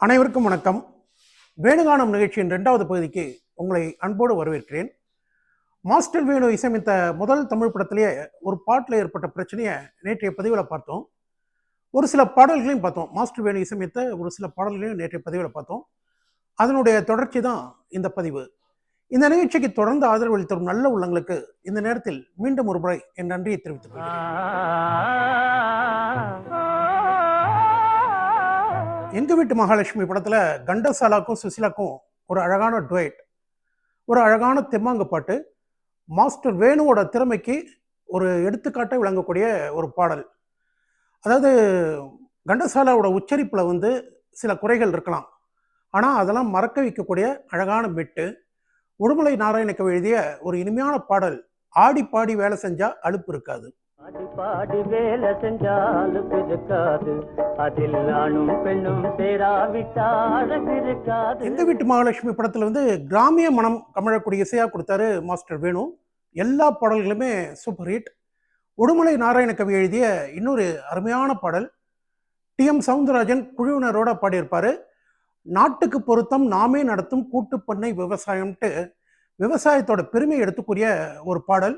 அனைவருக்கும் வணக்கம். வேணுகானம் நிகழ்ச்சியின் ரெண்டாவது பகுதிக்கு உங்களை அன்போடு வரவேற்கிறேன். மாஸ்டர் வேணு இசையமைத்த முதல் தமிழ் படத்திலேயே ஒரு பாட்டில் ஏற்பட்ட பிரச்சனையை நேற்றைய பதிவில் பார்த்தோம். ஒரு சில பாடல்களையும் பார்த்தோம். மாஸ்டர் வேணு இசையமைத்த ஒரு சில பாடல்களையும் நேற்றைய பதிவில் பார்த்தோம். அதனுடைய தொடர்ச்சி தான் இந்த பதிவு. இந்த நிகழ்ச்சிக்கு தொடர்ந்து ஆதரவு நல்ல உள்ளங்களுக்கு இந்த நேரத்தில் மீண்டும் ஒரு முறை என் நன்றியை தெரிவித்துக் கொள்கிறேன். எங்கள் வீட்டு மகாலட்சுமி படத்தில் கண்டசாலாக்கும் சுசிலாக்கும் ஒரு அழகான டுவைட் ஒரு அழகான தெம்மாங்கு பாட்டு. மாஸ்டர் வேணுவோட திறமைக்கு ஒரு எடுத்துக்காட்டை விளங்கக்கூடிய ஒரு பாடல். அதாவது கண்டசாலாவோட உச்சரிப்பில் வந்து சில குறைகள் இருக்கலாம். ஆனால் அதெல்லாம் மறக்க வைக்கக்கூடிய அழகான மெட்டு. உடுமலை நாராயணக்கு எழுதிய ஒரு இனிமையான பாடல் ஆடி பாடி வேலை செஞ்சால் அலுப்பு இருக்காது. பாடி பாடி வேலை செஞ்சாலும் இருக்காது அதில் நானும் பெண்ணும் சேராவிட்டால் இருக்காது எந்த வீட்டு மகாலட்சுமி படத்துல வந்து கிராமிய மனம் கமழக்கூடிய இசையா கொடுத்தாரு மாஸ்டர் வேணு. எல்லா பாடல்களுமே சூப்பர் ஹிட். உடுமலை நாராயண கவி எழுதிய இன்னொரு அருமையான பாடல். டி எம் சவுந்தரராஜன் குழுவினரோட பாடியிருப்பாரு. நாட்டுக்கு பொருத்தம் நாமே நடத்தும் கூட்டுப்பண்ணை விவசாயம்ட்டு விவசாயத்தோட பெருமையை எடுத்துக்கூடிய ஒரு பாடல்.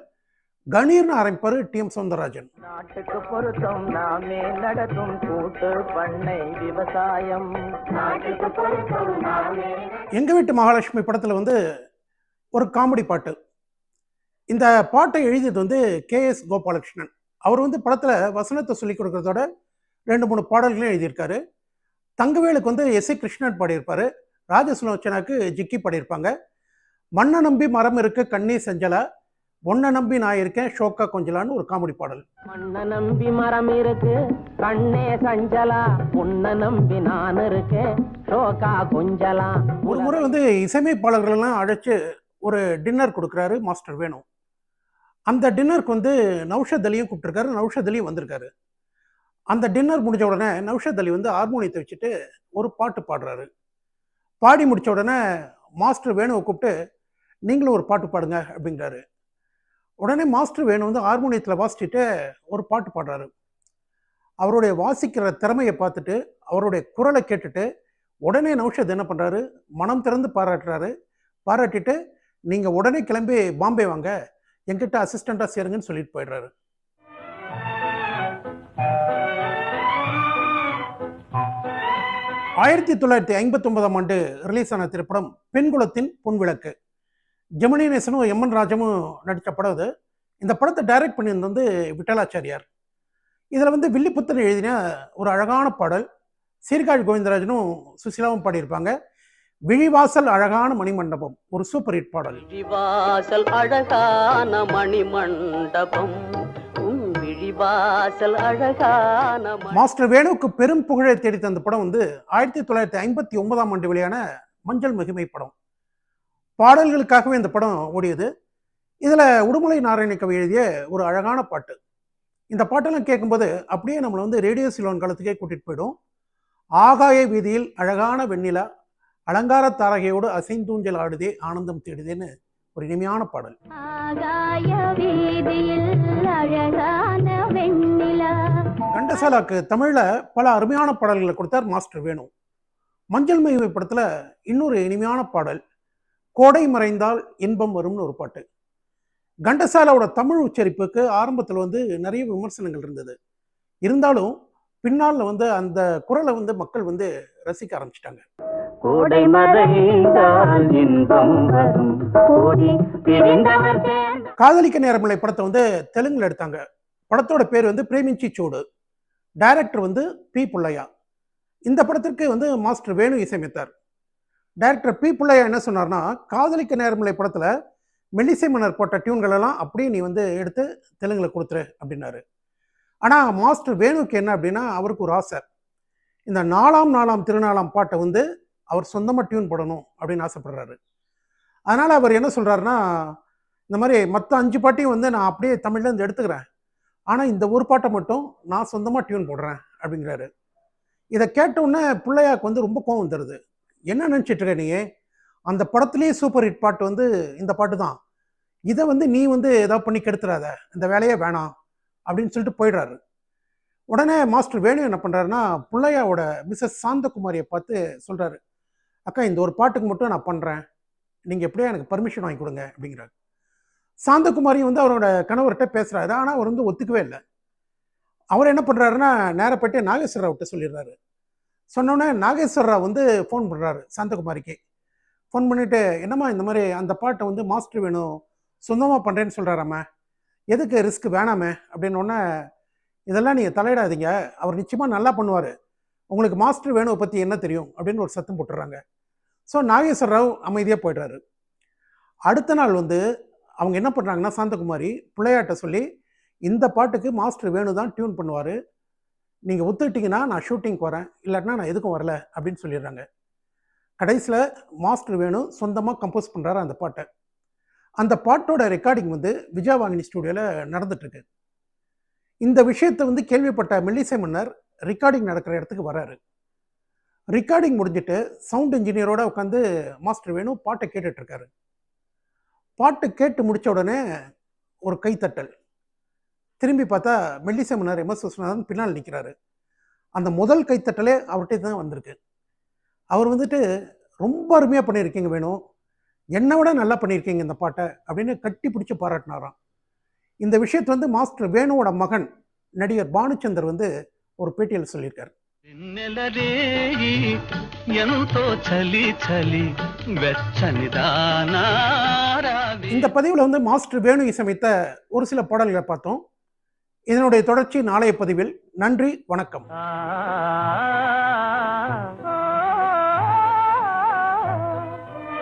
கணீர்னு ஆரம்பிப்பாரு டி எம் சவுந்தரராஜன். நாட்டுக்கு பொருத்தம் நாமே நடத்தும் கூட்டு பண்ணை விவசாயம். நாட்டுக்கு பொருத்தம் நாமே எங்க வீட்டு மகாலட்சுமி படத்துல வந்து ஒரு காமெடி பாட்டு. இந்த பாட்டை எழுதியது வந்து கே எஸ் கோபாலகிருஷ்ணன். அவர் வந்து படத்துல வசனத்தை சொல்லி கொடுக்கறதோட ரெண்டு மூணு பாடல்களையும் எழுதியிருக்காரு. தங்கவேலுக்கு வந்து எஸ் ஏ கிருஷ்ணன் பாடியிருப்பாரு. ராஜசுலோச்சனாக்கு ஜிக்கி பாடியிருப்பாங்க. மண்ணை நம்பி மரம் இருக்கு கண்ணி செஞ்சலா. ஒன்னை நம்பி நான் இருக்கேன் ஷோக்கா கொஞ்சலான்னு ஒரு காமெடி பாடல். மண்ண நம்பி மரம் இருக்கு கண்ணே சஞ்சலா. உன்ன நம்பி நான் இருக்கேன் ஷோகா கொஞ்சலா. ஒரு முறை வந்து இசையமைப்பாளர்களெல்லாம் அழைச்சு ஒரு டின்னர் கொடுக்குறாரு மாஸ்டர் வேணும் அந்த டின்னருக்கு வந்து நௌஷத் அலியும் கூப்பிட்டுருக்காரு நௌஷத் அலியும் வந்திருக்காரு. அந்த டின்னர் முடிஞ்ச உடனே நௌஷத் அலி வந்து ஹார்மோனியத்தை வச்சுட்டு ஒரு பாட்டு பாடுறாரு. பாடி முடிச்ச உடனே மாஸ்டர் வேணுவை கூப்பிட்டு நீங்களும் ஒரு பாட்டு பாடுங்க அப்படிங்கிறாரு. உடனே மாஸ்டர் வேணு வந்து ஹார்மோனியத்தில் வாசிச்சுட்டு ஒரு பாட்டு பாடுறாரு. அவருடைய வாசிக்கிற திறமையை பார்த்துட்டு அவருடைய குரலை கேட்டுட்டு உடனே நௌஷத் என்ன பண்ணுறாரு மனம் திறந்து பாராட்டுறாரு. பாராட்டிட்டு நீங்கள் உடனே கிளம்பி பாம்பே வாங்க. என்கிட்ட அசிஸ்டண்ட்டாக சேருங்கன்னு சொல்லிட்டு போயிடுறாரு. ஆயிரத்தி தொள்ளாயிரத்தி ஐம்பத்தி ஒன்பதாம் ஆண்டு ரிலீஸ் ஆன திரைப்படம் பெண்குலத்தின் பொன்விளக்கு. ஜெமினி நேசனும் எம் என் ராஜமும் நடித்த படம் இது இந்த படத்தை டைரக்ட் பண்ணியிருந்தது வந்து விட்டலாச்சாரியார். இதில் வந்து வில்லிபுத்தன் எழுதின ஒரு அழகான பாடல். சீர்காழி கோவிந்தராஜனும் சுசிலாவும் பாடியிருப்பாங்க. விழிவாசல் அழகான மணிமண்டபம் ஒரு சூப்பர் ஹிட் பாடல். விழிவாசல் அழகான மணிமண்டபம் விழிவாசல் அழகான மாஸ்டர் வேணுவுக்கு பெரும் புகழை தேடி தந்த படம் வந்து ஆயிரத்தி தொள்ளாயிரத்தி ஐம்பத்தி ஒன்பதாம் ஆண்டு வெளியான மஞ்சள் மகிமை படம். பாடல்களுக்காகவே இந்த படம் ஓடியது. இதில் உடுமலை நாராயண கவி எழுதிய ஒரு அழகான பாட்டு. இந்த பாட்டெல்லாம் கேட்கும்போது அப்படியே நம்மளை வந்து ரேடியோ சிலோன் காலத்துக்கே கூட்டிகிட்டு போயிடும். ஆகாய வீதியில் அழகான வெண்ணிலா அலங்கார தாரகையோடு அசைந்தூஞ்சல் ஆடுதே ஆனந்தம் தேடுதேன்னு ஒரு இனிமையான பாடல். ஆகாய வீதியில் அழகான வெண்ணிலா. கண்டசாலாக்கு தமிழில் பல அருமையான பாடல்களை கொடுத்தார் மாஸ்டர் வேணு. மஞ்சள் மகிமை படத்தில் இன்னொரு இனிமையான பாடல். கோடை மறைந்தால் இன்பம் வரும்னு ஒரு பாட்டு. கண்டசாலாவோட தமிழ் உச்சரிப்புக்கு ஆரம்பத்தில் வந்து நிறைய விமர்சனங்கள் இருந்தது. இருந்தாலும் பின்னால் வந்து அந்த குரலை வந்து மக்கள் வந்து ரசிக்க ஆரம்பிச்சிட்டாங்க. கோடை மறைந்தால் இன்பம் வரும். காதலிக்க நேரமில்லை படத்தை வந்து தெலுங்குல எடுத்தாங்க. படத்தோட பேர் வந்து பிரேமிச்சி சூடு. டைரக்டர் வந்து பி புள்ளையா. இந்த படத்திற்கு வந்து மாஸ்டர் வேணு இசையமைத்தார். டைரக்டர் பி பிள்ளையா என்ன சொன்னார்னா காதலிக்க நேர்மலை படத்தில் மெல்லிசை மன்னர் போட்ட டியூன்கள் எல்லாம் அப்படியே நீ வந்து எடுத்து தெலுங்கில் கொடுத்துரு அப்படின்னாரு. ஆனால் மாஸ்டர் வேணுக்கு என்ன அப்படின்னா அவருக்கு ஒரு ஆசை. இந்த நாலாம் நாலாம் திருநாளாம் பாட்டை வந்து அவர் சொந்தமாக டியூன் போடணும் அப்படின்னு ஆசைப்படுறாரு. அதனால் அவர் என்ன சொல்கிறாருன்னா இந்த மாதிரி மற்ற அஞ்சு பாட்டையும் வந்து நான் அப்படியே தமிழ்லேருந்து எடுத்துக்கிறேன். ஆனால் இந்த ஒரு பாட்டை மட்டும் நான் சொந்தமாக டியூன் போடுறேன் அப்படிங்கிறாரு. இதை கேட்ட உடனே பிள்ளையாக்கு வந்து ரொம்ப கோவம் தருது என்ன நினச்சிட்டு இருக்க நீ அந்த படத்துலேயே சூப்பர் ஹிட் பாட்டு வந்து இந்த பாட்டு தான். இதை வந்து நீ வந்து ஏதாவது பண்ணி கெடுத்துறாத. இந்த வேலையே வேணாம் அப்படின்னு சொல்லிட்டு போயிடுறாரு. உடனே மாஸ்டர் வேணு என்ன பண்ணுறாருன்னா பிள்ளையாவோட மிஸ்ஸஸ் சாந்தகுமாரியை பார்த்து சொல்கிறாரு அக்கா இந்த ஒரு பாட்டுக்கு மட்டும் நான் பண்ணுறேன் நீங்கள் எப்படியா எனக்கு பர்மிஷன் வாங்கி கொடுங்க அப்படிங்கிறாரு. சாந்தகுமாரி வந்து அவரோட கணவர்கிட்ட பேசுகிறாரு ஆனால் அவர் வந்து ஒத்துக்கவே இல்லை. அவர் என்ன பண்ணுறாருன்னா நேரப்பட்டு போயிட்டு நாகேஸ்வர ராவ்கிட்ட சொல்லிடுறாரு. சொன்னோடனே நாகேஸ்வர ராவ் வந்து ஃபோன் பண்ணுறாரு சாந்தகுமாரிக்கு. ஃபோன் பண்ணிவிட்டு என்னம்மா இந்த மாதிரி அந்த பாட்டை வந்து மாஸ்டர் வேணும் சொந்தமாக பண்ணுறேன்னு சொல்கிறாராம்மா எதுக்கு ரிஸ்க் வேணாமே? அப்படின்னோடனே இதெல்லாம் நீங்கள் தலையிடாதீங்க அவர் நிச்சயமாக நல்லா பண்ணுவார். உங்களுக்கு மாஸ்டர் வேணுவை பற்றி என்ன தெரியும்? அப்படின்னு ஒரு சத்தம் போட்டுறாங்க. ஸோ நாகேஸ்வர ராவ் அமைதியாக போயிடுறாரு. அடுத்த நாள் வந்து அவங்க என்ன பண்ணுறாங்கன்னா சாந்தகுமாரி பிள்ளையாட்ட சொல்லி இந்த பாட்டுக்கு மாஸ்டர் வேணு தான் டியூன் பண்ணுவார். நீங்கள் ஒத்துக்கிட்டிங்கன்னா நான் ஷூட்டிங்க்கு வரேன் இல்லாட்டினா நான் எதுக்கும் வரல அப்படின்னு சொல்லிடுறாங்க. கடைசியில் மாஸ்டர் வேணும் சொந்தமாக கம்போஸ் பண்ணுறாரு அந்த பாட்டை. அந்த பாட்டோட ரெக்கார்டிங் வந்து விஜயவாகினி ஸ்டுடியோவில் நடந்துட்டுருக்கு. இந்த விஷயத்தை வந்து கேள்விப்பட்ட மெல்லிசை மன்னர் ரெக்கார்டிங் நடக்கிற இடத்துக்கு வராரு. ரெக்கார்டிங் முடிஞ்சிட்டு சவுண்ட் இன்ஜினியரோட உட்காந்து மாஸ்டர் வேணும் பாட்டை கேட்டுட்ருக்காரு பாட்டு கேட்டு முடித்த உடனே ஒரு கைத்தட்டல். திரும்பி பார்த்தா மெல்லிசை மன்னர் எம் விஸ்வநாதன் பின்னால் நிற்கிறாரு. அந்த முதல் கைத்தட்டலே அவர்கிட்ட தான் வந்திருக்கு. அவர் வந்துட்டு ரொம்ப அருமையாக பண்ணியிருக்கீங்க வேணும் என்னை விட நல்லா பண்ணியிருக்கீங்க இந்த பாட்டை அப்படின்னு கட்டி பிடிச்சி பாராட்டினாராம். இந்த விஷயத்தை வந்து மாஸ்டர் வேணுவோட மகன் நடிகர் பானுச்சந்தர் வந்து ஒரு பேட்டியில் சொல்லியிருக்கார். இந்த பதிவில் வந்து மாஸ்டர் வேணு இசைமைத்த ஒரு சில பாடல்களை பார்த்தோம். இதனுடைய தொடர்ச்சி நாளைய பதிவில். நன்றி வணக்கம்.